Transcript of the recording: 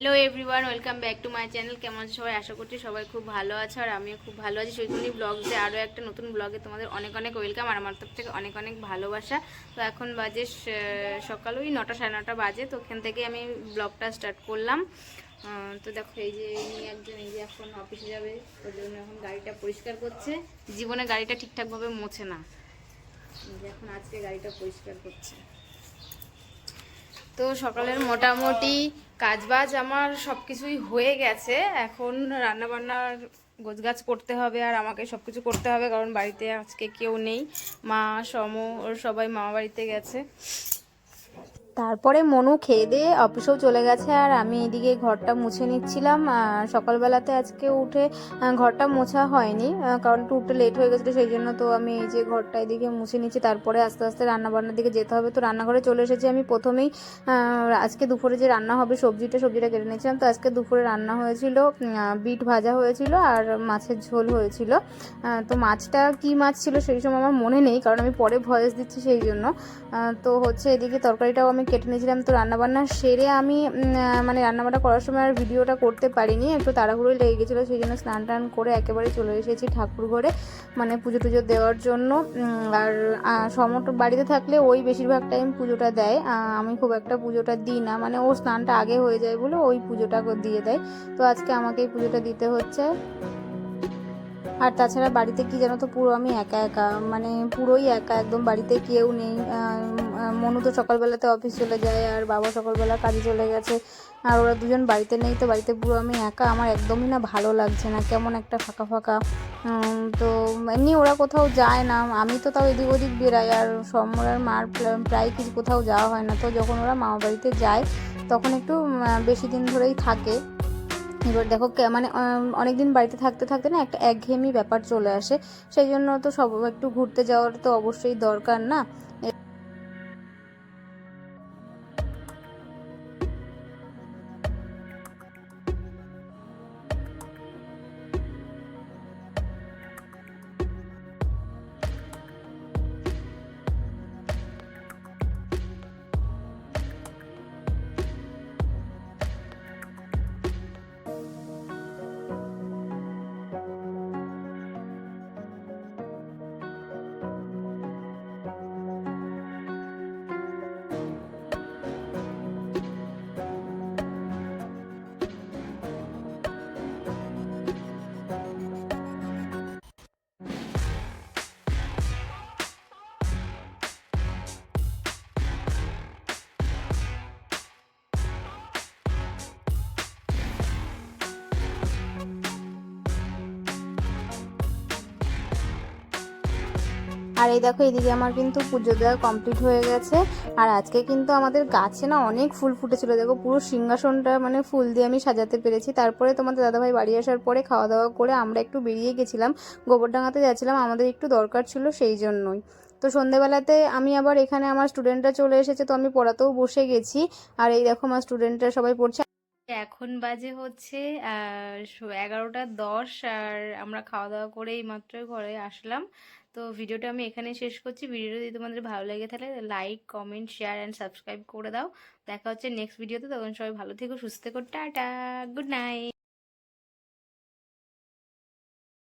Hello everyone welcome back to my channel কেমন সবাই? আশা করছি সবাই খুব ভালো আছে আর আমিও খুব ভালো আছি। সৈকুনি ব্লগসে আরও একটা নতুন ব্লগে তোমাদের অনেক অনেক ওয়েলকাম আর আমার তরফ থেকে অনেক অনেক ভালোবাসা। তো এখন বাজে সকাল ওই নটা সাড়ে নটা বাজে, তো ওখান থেকে আমি ব্লগটা স্টার্ট করলাম। তো দেখো, এই যে ইনি একজন, এই যে এখন অফিসে যাবে, ওর জন্য এখন গাড়িটা পরিষ্কার করছে। জীবনে গাড়িটা ঠিকঠাকভাবে মোছে না। এখন আজকে গাড়িটা পরিষ্কার করছে। তো সকালের মোটামুটি কাজবাজ আমার সব কিছুই হয়ে গেছে। এখন রান্নাবান্নার গোছগাছ করতে হবে আর আমাকে সব কিছু করতে হবে কারণ বাড়িতে আজকে কেউ নেই। মা, সম, সবাই মামা বাড়িতে গেছে। তারপরে মনু খেয়ে দিয়ে অফিসেও চলে গেছে আর আমি এদিকে ঘরটা মুছে নিচ্ছিলাম। সকালবেলাতে আজকে উঠে ঘরটা মোছা হয়নি কারণ একটু উঠতে লেট হয়ে গেছিল, সেই জন্য তো আমি এই যে ঘরটা এদিকে মুছে নিচ্ছি, তারপরে আস্তে আস্তে রান্না বান্নার দিকে যেতে হবে। তো রান্নাঘরে চলে এসেছি আমি প্রথমেই। আজকে দুপুরে যে রান্না হবে, সবজিটা সবজিটা কেটে নিয়েছিলাম। তো আজকে দুপুরে রান্না হয়েছিল বিট ভাজা হয়েছিল আর মাছের ঝোল হয়েছিল। তো মাছটা কি মাছ ছিল সেই সময় আমার মনে নেই, কারণ আমি পরে ভয়েস দিচ্ছি সেই জন্য। তো হচ্ছে এদিকে তরকারিটাও আমি কেটে নিয়েছিলাম তো রান্নাবান্না সেরে আমি মানে রান্নাবান্না করার সময় আর ভিডিওটা করতে পারিনি, একটু তাড়াহুড়োই লেগে গেছিল, সেই জন্য স্নান টান করে একেবারে চলে এসেছি ঠাকুর ঘরে মানে পুজো টুজো দেওয়ার জন্য। আর সমট বাড়িতে থাকলে ওই বেশিরভাগ টাইম পুজোটা দেয় আমি খুব একটা পুজোটা দিই না মানে ও স্নানটা আগে হয়ে যায় বলে ওই পুজোটা দিয়ে দেয়। তো আজকে আমাকে এই পুজোটা দিতে হচ্ছে। আর তাছাড়া বাড়িতে কি জানো তো পুরো আমি একা একা মানে পুরোই একা, একদম বাড়িতে কেউ নেই। মনু তো সকালবেলাতে অফিস চলে যায়, আর বাবা সকালবেলা কাজে চলে গেছে, আর ওরা দুজন বাড়িতে নেই, তো বাড়িতে পুরো আমি একা। আমার একদমই না ভালো লাগছে না, কেমন একটা ফাঁকা ফাঁকা। তো এমনি ওরা কোথাও যায় না, আমি তো তাও এদিক ওদিক বেরাই আর সমরার মার প্রায় কিছু কোথাও যাওয়া হয় না। তো যখন ওরা মামা বাড়িতে যায়, তখন একটু বেশি দিন ধরেই থাকে। এবার দেখো মানে অনেক দিন বাড়িতে থাকতে থাকতে না একটা একঘেয়েমি ব্যাপার চলে আসে। সেই জন্য তো সব একটু ঘুরতে যাওয়ার তো অবশ্যই দরকার না। আর এই দেখো, এদিকে আমার কিন্তু পুজো দেওয়া কমপ্লিট হয়ে গেছে। আর আজকে কিন্তু আমাদের গাছে না অনেক ফুল ফুটেছিল। দেখো, পুরো সিংহাসনটা মানে ফুল দিয়ে আমি সাজাতে পেরেছি। তারপরে তোমাদের দাদাভাই বাড়ি আসার পরে খাওয়া দাওয়া করে আমরা একটু বেরিয়ে গেছিলাম। গোবরডাঙ্গাতে যাচ্ছিলাম, আমাদের একটু দরকার ছিল সেই জন্যই। তো সন্ধেবেলাতে আমি আবার এখানে আমার স্টুডেন্টরা চলে এসেছে, তো আমি পড়াতেও বসে গেছি। আর এই দেখো, আমার স্টুডেন্টরা সবাই পড়ছে। এখন বাজে হচ্ছে এগারোটা দশ, আর আমরা খাওয়া দাওয়া করে এই মাত্র ঘরে আসলাম। তো ভিডিওটা আমি এখানে শেষ করছি। ভিডিওটা যদি তোমাদের ভালো লেগে থাকে like comment share and subscribe করে দাও। দেখা হচ্ছে নেক্সট ভিডিওতে তখন সবাই ভালো থেকো, সুস্থ থেকো, টাটা গুড নাইট